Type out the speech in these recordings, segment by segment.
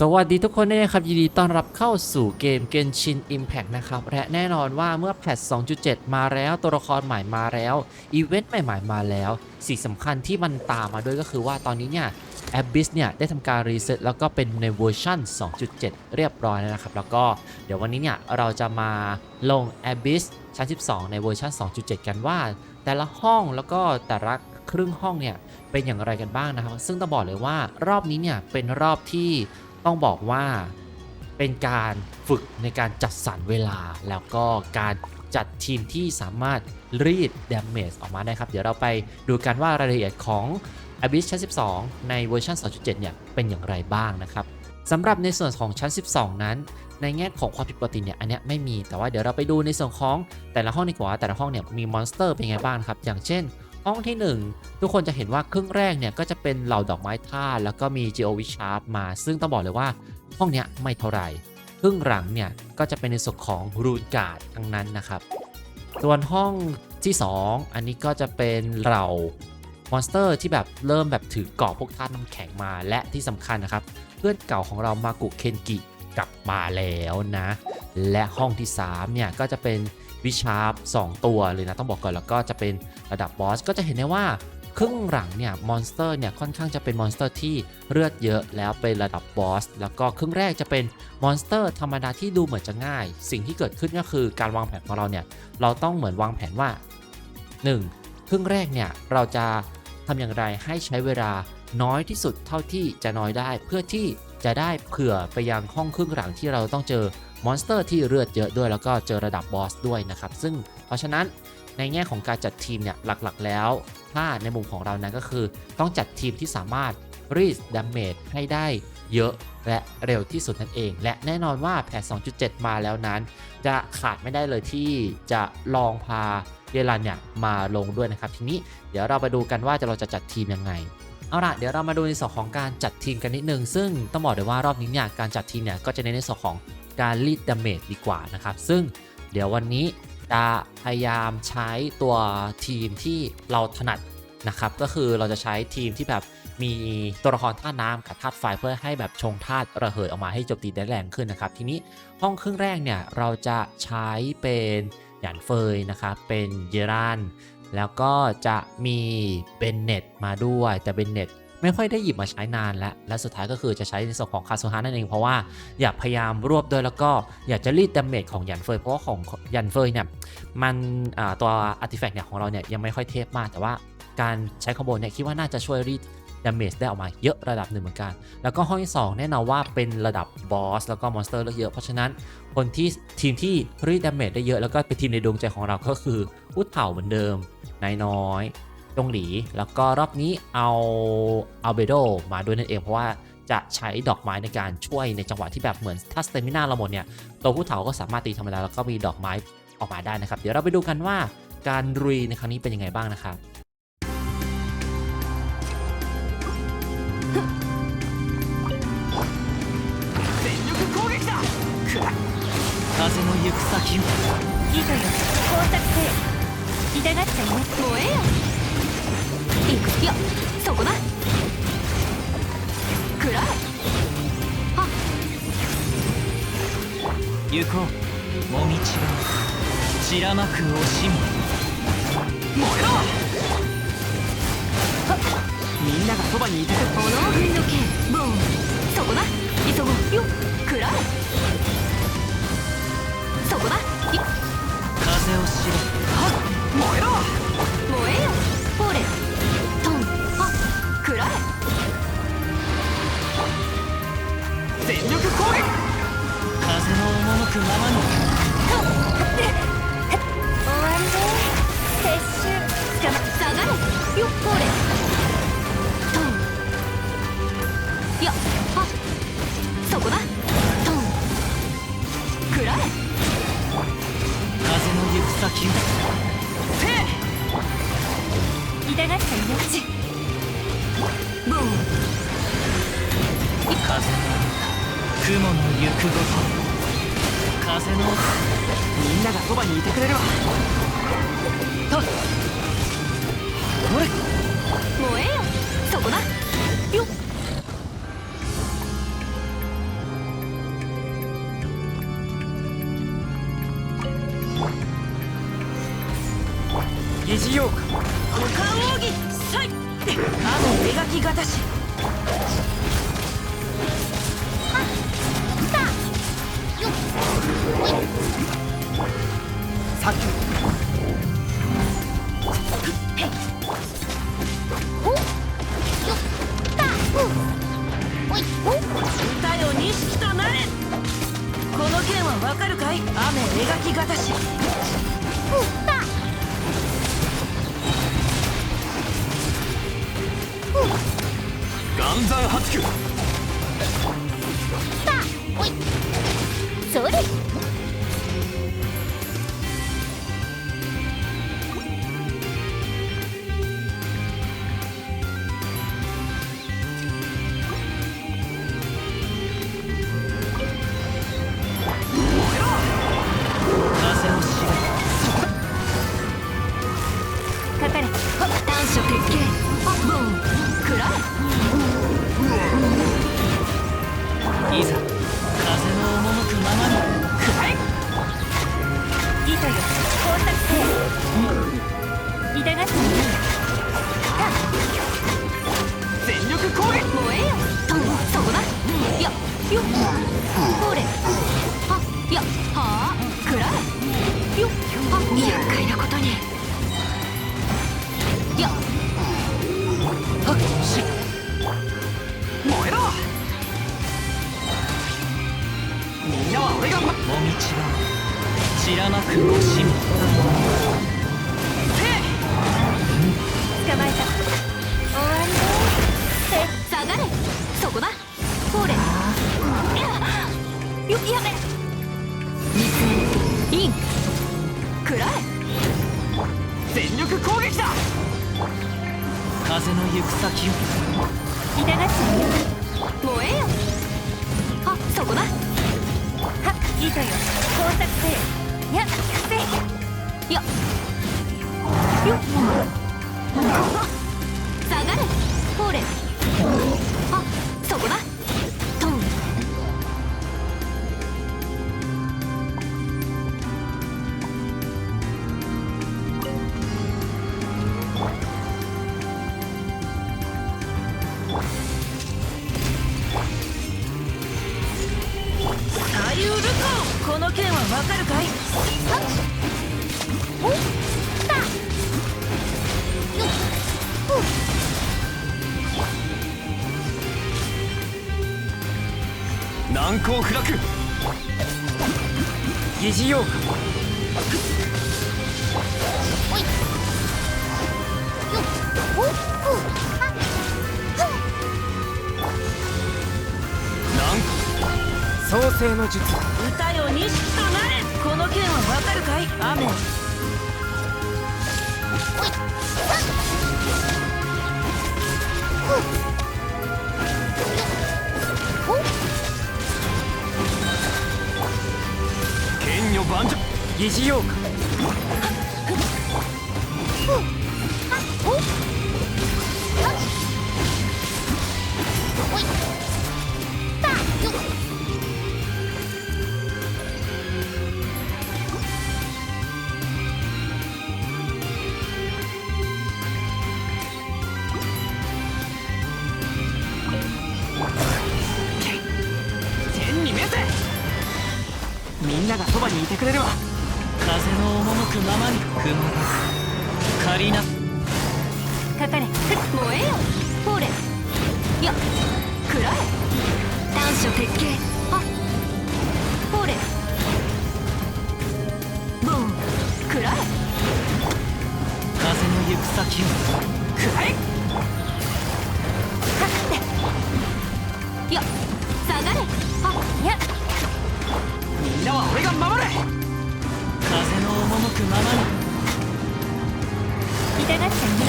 สวัสดีทุกคนด้วยนะครับ ยินดีต้อนรับเข้าสู่เกม Genshin Impact นะครับ และแน่นอนว่าเมื่อแพท 2.7 มาแล้วตัวละครใหม่มาแล้ว อีเวนต์ใหม่ ๆ มาแล้ว สิ่งสำคัญที่มันตามมาด้วยก็คือว่าตอนนี้เนี่ย Abyss เนี่ย ได้ทำการรีเซ็ตแล้วก็เป็นในเวอร์ชัน2.7 เรียบร้อยแล้วนะครับ แล้วก็เดี๋ยววันนี้เนี่ย เราจะมาลง Abyss ชั้น 12 ในเวอร์ชัน2.7 กันว่า แต่ละห้องแล้วก็แต่ละครึ่งห้องเนี่ยเป็นอย่างไรกันบ้างนะครับ ซึ่งต้องบอกเลยว่ารอบนี้เนี่ยเป็นรอบที่ ต้องบอกว่าเป็นการฝึกในการจัดสรรเวลา แล้วก็การจัดทีมที่สามารถรีด damage ออกมาได้ครับ เดี๋ยวเราไปดูกันว่ารายละเอียดของ Abyss ชั้น 12 ในเวอร์ชัน2.7 เนี่ย เป็นอย่างไรบ้างนะครับสำหรับในส่วนของชั้น 12 นั้น ในแง่ของความผิดปกติเนี่ย อันเนี้ยไม่มี แต่ว่าเดี๋ยวเราไปดูในส่วนของแต่ละห้องดีกว่า แต่ละห้องเนี่ยมีมอนสเตอร์เป็นไงบ้างครับ อย่างเช่น ห้องที่ 1 ทุกคนจะเห็นว่าครึ่งแรกเนี่ยก็จะเป็นเหล่าดอกไม้ธาตุแล้วก็มี Geo w i s h a r d มา ซึ่งต้องบอกเลยว่าห้องเนี้ยไม่เท่าไหร่ครึ่งหลังเนี่ยก็จะเป็นในส่วนของรูนการ์ดทั้งนั้นนะครับ ส่วนห้องที่ 2 อันนี้ก็จะเป็นเหล่ามอนสเตอร์ที่แบบเริ่มแบบถือเกราะพวกธาตุน้ำแข็งมาและที่สำคัญนะครับ เพื่อนเก่าของเรามากุเคนกิกลับมาแล้วนะ และห้องที่ 3 เนี่ยก็จะเป็น วิชาร์ป2ตัวเลยนะต้องบอกก่อนแล้วก็จะเป็นระดับบอสก็จะเห็นได้ว่าครึ่งหลังเนี่ยมอนสเตอร์เนี่ยค่อนข้างจะเป็นมอนสเตอร์ที่เลือดเยอะแล้วเป็นระดับบอสแล้วก็ครึ่งแรกจะเป็นมอนสเตอร์ธรรมดาที่ดูเหมือนจะง่าย สิ่งที่เกิดขึ้นก็คือการวางแผนของเราเนี่ยเราต้องเหมือนวางแผนว่า 1. ครึ่งแรกเนี่ยเราจะทำอย่างไรให้ใช้เวลาน้อยที่สุดเท่าที่จะน้อยได้ เพื่อที่จะได้เผื่อไปยังห้องครึ่งหลังที่เราต้องเจอ มอนสเตอร์ที่เลือดเยอะด้วยแล้วก็เจอระดับบอสด้วยนะครับ ซึ่งเพราะฉะนั้นในแง่ของการจัดทีมเนี่ยหลักๆ แล้วถ้าในมุมของเรานั้นก็คือ ต้องจัดทีมที่สามารถรีดดาเมจให้ได้เยอะและเร็วที่สุดนั่นเอง และแน่นอนว่าแพท2.7 มาแล้วนั้น จะขาดไม่ได้เลยที่จะลองพาเยลันเนี่ยมาลงด้วยนะครับ ทีนี้เดี๋ยวเราไปดูกันว่าจะเราจะจัดทีมยังไง เอาล่ะเดี๋ยวเรามาดูในส่วนของการจัดทีมกันนิดนึง ซึ่งต้องบอกเลยว่ารอบนี้เนี่ยการจัดทีมเนี่ยก็จะเน้นในส่วนของการรีดดาเมจดีกว่านะครับ ซึ่งเดี๋ยววันนี้จะพยายามใช้ตัวทีมที่เราถนัดนะครับ ก็คือเราจะใช้ทีมที่แบบมีตัวละครธาตุน้ำกับธาตุไฟเพื่อให้แบบชงธาตุระเหยออกมาให้โจมตีได้แรงขึ้นนะครับ ทีนี้ห้องครึ่งแรกเนี่ยเราจะใช้เป็นหยานเฟยนะครับ เป็นเยรัน แล้วก็จะมีเบนเน็ตมาด้วยแต่เบนเน็ตไม่ค่อยได้หยิบมาใช้นานแล้ว และสุดท้ายก็คือจะใช้ในส่วนของคาซูฮานั่นเอง เพราะว่าอยากพยายามรวบด้วยแล้วก็อยากจะรีดดาเมจของยันเฟยเพราะว่าของยันเฟยเนี่ยมันตัวอาร์ติแฟกต์เนี่ยของเราเนี่ยยังไม่ค่อยเทพมาก แต่ว่าการใช้คอมโบเนี่ยคิดว่าน่าจะช่วยรีดดาเมจได้ออกมาเยอะระดับหนึ่งเหมือนกัน แล้วก็ห้องที่2แน่นอนว่าเป็นระดับบอสแล้วก็มอนสเตอร์เยอะ เพราะฉะนั้นคนที่ทีมที่รีดดาเมจได้เยอะแล้วก็เป็นทีมในดวงใจของเราก็คืออุดเถ่าเหมือนเดิม นายน้อยจงหลี แล้วก็รอบนี้เอาเอาเบโดมาด้วยนั่นเอง เพราะว่าจะใช้ดอกไม้ในการช่วยในจังหวะที่แบบเหมือนถ้าสเตมิน่าเราหมดเนี่ยตัวผู้เถาก็สามารถตีธรรมดาแล้วก็มีดอกไม้ออกมาได้นะครับ เดี๋ยวเราไปดูกันว่าการรีในครั้งนี้เป็นยังไงบ้างนะครับ風の行く先をいざよ交錯せよ燃えよいくよ。そこだ。食らえ行こう。もみちは散らまく惜しみ燃えろみんながそばにいの剣ボーンそこだ。急ごう。よ食らえそこだ。い。風を知れ燃えろ痛がった命ボーン。風の雲の行くごと風のみんながそばにいてくれるわ。とほれ。燃えよ。そこだ。よっ。疑似用か股間奥義さい雨描きがたし。さっよ錦となれこの剣はわかるかい雨描きがたし岩山八九さあおい。それもみちが散らまく惜しみ捕まえた終わりだ下がれそこだほれやよやめ見つめインくらえ全力攻撃だ風の行く先を痛がっちゃ燃えよ。はっ糸よ。工作せやせよよっ。下がれ。ほれ。左右ルコこの剣はわかるかい？難攻不落疑似用か。難創世の術。歌よ錦となれこの剣はわかるかい？雨。剣女万丈疑似用かくれるわ風の赴くままに雲が借りな。かかれ。燃えよ。ほれ。やくらえ。短所鉄拳あほれ。ボン。くらえ。風の行く先を。くらえ。や下がれ。あやみんなは俺が守れ。風の赴くままに。痛がっちゃうね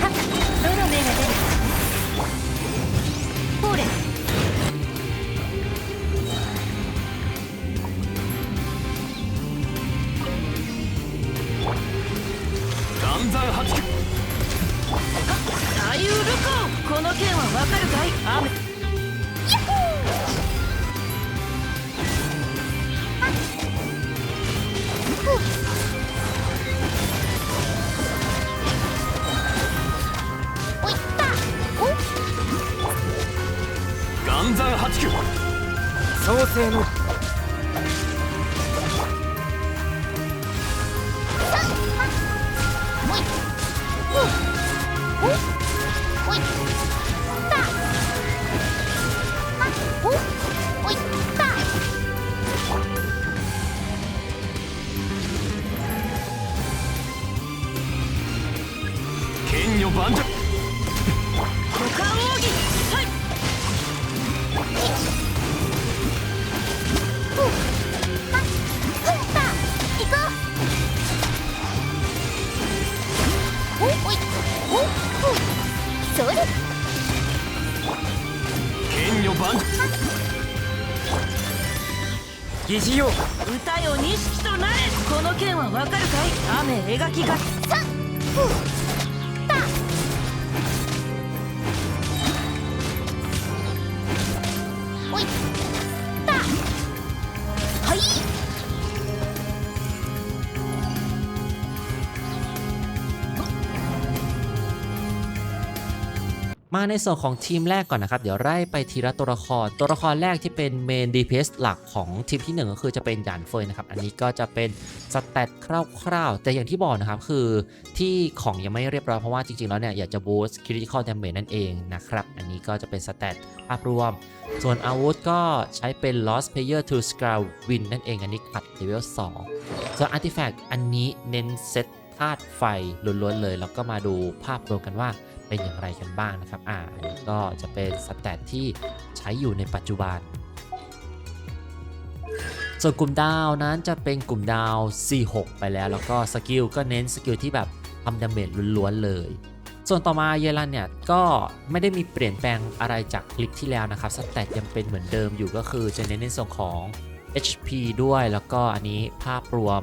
はっ。どの目が出る？ほれ岩山八九左右ルコこの剣はわかるかい安山八九創世の剣女万丈疑似用歌よ錦となれ。この剣はわかるかい？雨描きが มาในส่วนของทีมแรกก่อนนะครับ เดี๋ยวไล่ไปทีละตัวละคร ตัวละครแรกที่เป็นเมน DPS หลักของทีมที่ 1 ก็คือจะเป็นหยานเฟยนะครับ อันนี้ก็จะเป็นสเตตคร่าวๆ แต่อย่างที่บอกนะครับ คือที่ของยังไม่เรียบร้อย เพราะว่าจริงๆ แล้วเนี่ย อยากจะบูสต์ critical damage นั่นเองนะครับ อันนี้ก็จะเป็นสเตตภาพรวม ส่วนอาวุธก็ใช้เป็น lost player to scale win นั่นเองอันนี้ขัดเลเวล2ส่วน artifact อันนี้เน้นเซต ธาตุไฟล้วนๆเลย แล้วก็มาดูภาพรวมกันว่าเป็นอย่างไรกันบ้างนะครับ อ่าอันนี้ก็จะเป็นสแตทที่ใช้อยู่ในปัจจุบัน ส่วนกลุ่มดาวนั้นจะเป็นกลุ่มดาว C6 ไปแล้ว แล้วก็สกิลก็เน้นสกิลที่แบบทำดาเมจล้วนๆเลย ส่วนต่อมาเยลันเนี่ยก็ไม่ได้มีเปลี่ยนแปลงอะไรจากคลิปที่แล้วนะครับ สแตทยังเป็นเหมือนเดิมอยู่ก็คือจะเน้นในส่วนของ HP ด้วย แล้วก็อันนี้ภาพรวม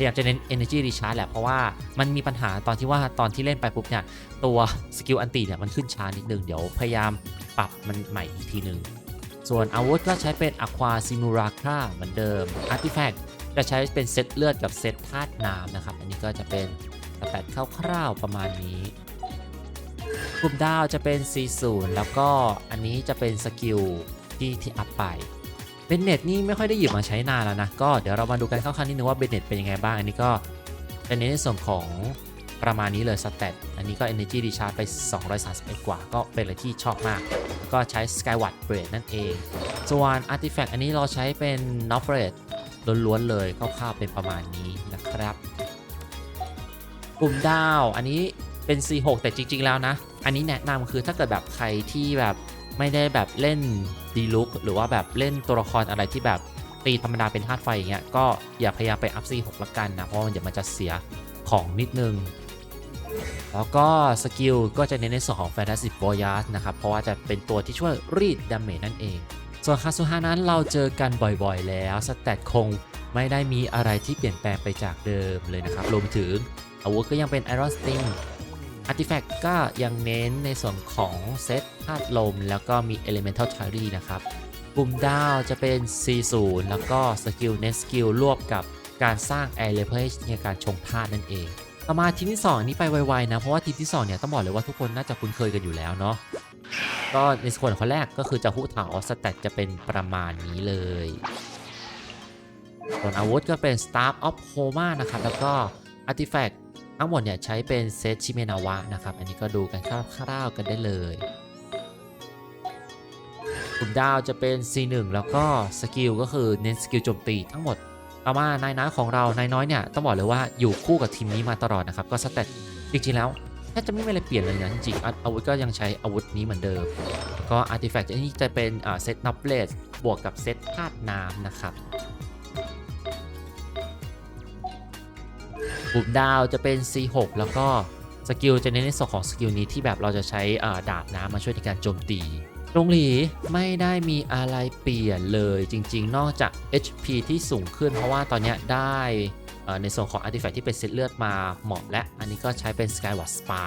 พยายามจะเน้น Energy Recharge แหละ เพราะว่ามันมีปัญหาตอนที่ว่าตอนที่เล่นไปปุ๊บเนี่ย ตัวสกิลอันตีเนี่ย มันขึ้นช้านิดนึง เดี๋ยวพยายามปรับมันใหม่อีกทีหนึ่งส่วนอาวุธก็ใช้เป็น Aqua Simulacra เหมือนเดิม Artifact จะใช้เป็นเซตเลือดกับเซตธาตุน้ำนะครับ อันนี้ก็จะเป็นสแตทคร่าวๆประมาณนี้กลุ่มดาวจะเป็น C0 แล้วก็อันนี้จะเป็นสกิลที่ที่อัพไป เบนเน็ตนี่ไม่ค่อยได้หยิบมาใช้นานแล้วนะ ก็เดี๋ยวเรามาดูกันคร่าวๆนิดนึงว่าเบนเน็ตเป็นยังไงบ้าง อันนี้ก็เป็นในส่วนของประมาณนี้เลยสเตตอันนี้ก็ Energy Recharge ไป 231 กว่า ก็เป็นอะไรที่ชอบมาก ก็ใช้ Skyward Blade นั่นเอง ส่วน Artifact อันนี้เราใช้เป็น n o f r e d ล้วนๆเลยคร่าวๆเป็นประมาณนี้นะครับ กลุ่มดาว อันนี้เป็น C6 แต่จริง ๆ แล้วนะ อันนี้แนะนำคือถ้าเกิดแบบใครที่แบบ ไม่ได้แบบเล่นดีลุกหรือว่าแบบเล่นตัวละครอะไรที่แบบตีธรรมดาเป็นธาตุไฟอย่างเงี้ยก็อย่าพยายามไปอัพ C6 ละกันนะ เพราะว่าเดี๋ยวมันจะเสียของนิดนึง แล้วก็สกิลก็จะเน้นในส่วนของ Fantastic Voyage นะครับ เพราะว่าจะเป็นตัวที่ช่วยรีดดาเมจนั่นเอง ส่วนคาสุฮานั้นเราเจอกันบ่อยๆ แล้ว สแตทคงไม่ได้มีอะไรที่เปลี่ยนแปลงไปจากเดิมเลยนะครับรวมถึงอาวุธก็ยังเป็นไอโรสติง Iron Sting Artifact ก็ยังเน้นในส่วนของเซตธาตุลม แล้วก็มี Elemental t a r y นะครับกลุ่มดาวจะเป็น C0 แล้วก็สกิล Net Skill รวบกับการสร้าง Air l e v e r a g e ในการชงธาตุนั่นเองต่อมาทีมที่2อันนี้ไปไวๆนะ เพราะว่าทีมที่ 2 เนี่ย ต้องบอกเลยว่าทุกคนน่าจะคุ้นเคยกันอยู่แล้วเนาะก็ในส่วนคนแรกก็คือจะฮู้เถาสแตทจะเป็นประมาณนี้เลยส่วนอาวุธก็เป็น Staff of Homa นะครับ แล้วก็ Artifact ทั้งหมดเนี่ยใช้เป็นเซตชิเมนาวะนะครับ อันนี้ก็ดูกันคร่าวๆกันได้เลยกลุ่มดาวจะเป็น C1 แล้วก็สกิลก็คือเน้นสกิลโจมตีทั้งหมดต่อมานายน้อยของเรานายน้อยเนี่ยต้องบอกเลยว่าอยู่คู่กับทีมนี้มาตลอดนะครับก็สเตตจริงๆแล้วแทบจะไม่มีอะไรเปลี่ยนเลยนะจริงๆอาวุธก็ยังใช้อาวุธนี้เหมือนเดิม ก็อาร์ติแฟกต์นี้จะเป็นเซตนับเลสบวกกับเซตธาตุน้ำนะครับ กลุ่มดาวจะเป็น C6 แล้วก็สกิลจะเน้นในส่วนของสกิลนี้ที่แบบเราจะใช้อ่าดาบน้ำมาช่วยในการโจมตีตรงหลีไม่ได้มีอะไรเปลี่ยนเลยจริงๆ นอกจาก HP ที่สูงขึ้นเพราะว่าตอนเนี้ยได้อ่อในส่วนของ Artifact ที่เป็นเซตเลือดมาเหมาะและ อันนี้ก็ใช้เป็น Skyward Spa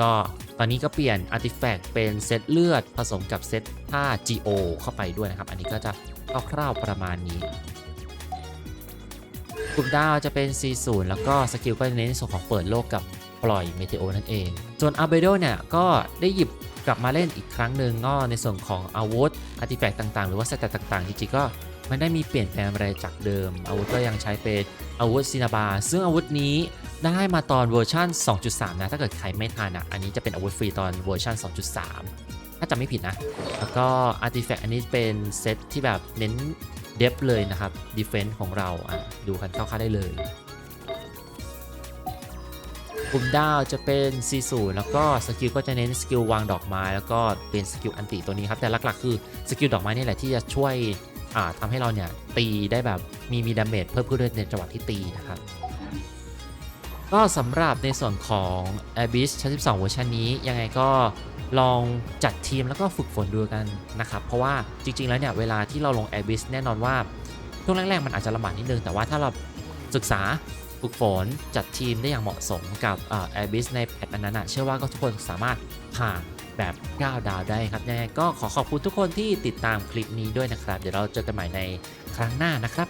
ก็ตอนนี้ก็เปลี่ยน Artifact เป็นเซตเลือดผสมกับเซตท่า GO เข้าไปด้วยนะครับ อันนี้ก็จะคร่าวๆประมาณนี้ กลุ่มดาวจะเป็น C0 แล้วก็สกิลก็เน้นในส่วนของเปิดโลกกับปล่อยเมเทโอนั่นเอง ส่วนอาเบโดเนี่ยก็ได้หยิบกลับมาเล่นอีกครั้งหนึ่งก็ในส่วนของอาวุธอาร์ติแฟกต์ต่างๆ หรือว่าสแตตต่างๆจริงๆก็ไม่ได้มีเปลี่ยนแปลงอะไรจากเดิม อาวุธก็ยังใช้เป็นอาวุธซินาบา ซึ่งอาวุธนี้ได้มาตอนเวอร์ชัน2.3 นะ ถ้าเกิดใครไม่ทันอะ อันนี้จะเป็นอาวุธฟรีตอนเวอร์ชัน2.3 ถ้าจำไม่ผิดนะ แล้วก็อาร์ติแฟกต์อันนี้เป็นเซตที่แบบเน้น เดฟเลยนะครับดีเฟนส์ของเราอะดูกันคร่าวๆได้เลย กลุ่มดาวจะเป็น C0 แล้วก็สกิลก็จะเน้นสกิลวางดอกไม้ แล้วก็เป็นสกิลอันติตัวนี้ครับ แต่หลักๆคือสกิลดอกไม้นี่แหละที่จะช่วยอ่าทำให้เราเนี่ยตีได้แบบมีมีดาเมจเพิ่มขึ้นด้วยในจังหวะที่ตีนะครับก็สำหรับในส่วนของ Abyss ชั้น12เวอร์ชันนี้ยังไงก็ ลองจัดทีมแล้วก็ฝึกฝนดูกันนะครับ เพราะว่าจริง ๆ แล้วเนี่ยเวลาที่เราลง Abyss แน่นอนว่าช่วงแรก ๆ มันอาจจะลำบากนิดนึง แต่ว่าถ้าเราศึกษาฝึกฝนจัดทีมได้อย่างเหมาะสมกับเอ่อ Abyss ในแพทนั้นนะเชื่อว่าก็ทุกคนสามารถผ่านแบบ9ดาวได้ครับยังไงก็ขอขอบคุณทุกคนที่ติดตามคลิปนี้ด้วยนะครับ เดี๋ยวเราเจอกันใหม่ในครั้งหน้านะครับ